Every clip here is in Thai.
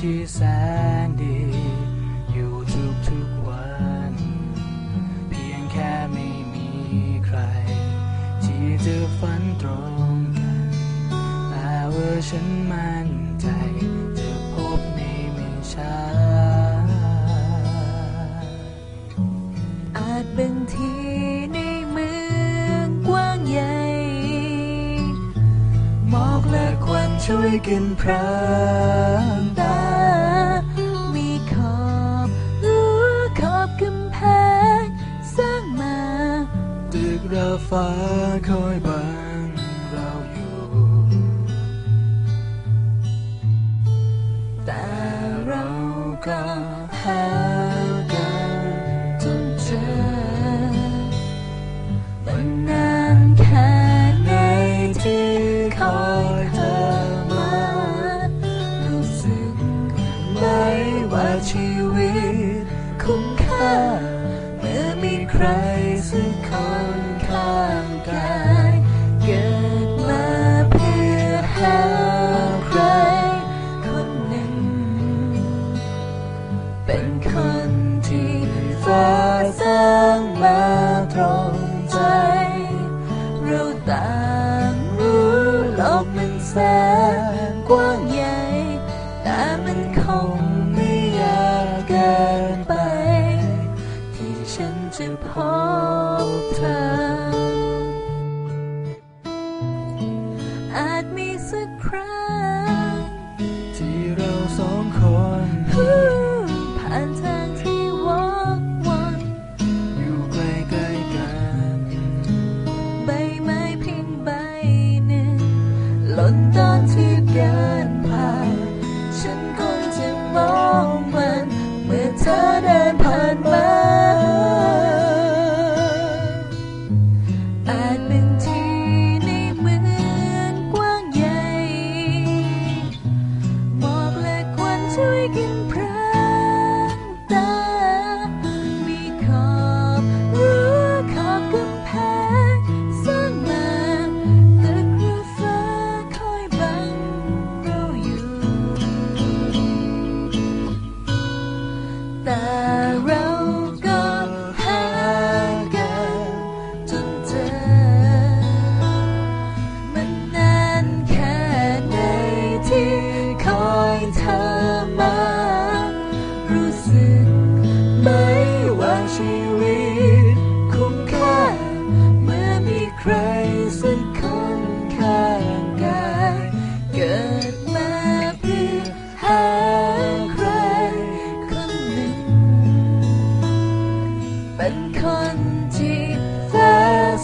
ที่แสนดี อยู่ทุกทุกวัน เพียงแค่ไม่มีใคร ที่จะฝันตรงกันแต่ว่าฉันมั่นใจจะพบในไม่ช้าอาจเป็นที่ในเมืองกว้างใหญ่ หมอกและควันช่วยกันพรางตา ฟ้าคอยบังเราอยู่ แต่เราก็หากันจนเจอมันนานแค่ไหนที่คอยเธอมา รู้สึกไหมว่าชีวิตคุ้มค่า เมื่อมีใครสักคน Kaka. หล่นต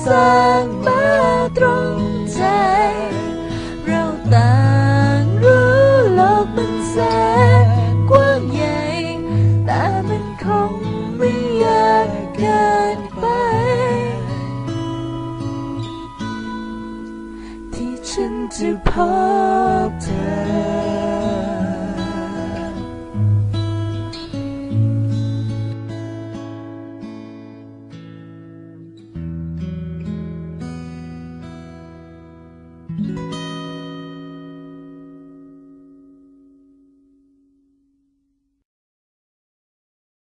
สร้างมาตรงใจ เราต่างรู้โลกมันแสนกว้างใหญ่ แต่มันคงไม่ยากเกินไป ที่ฉันจะพบเธอ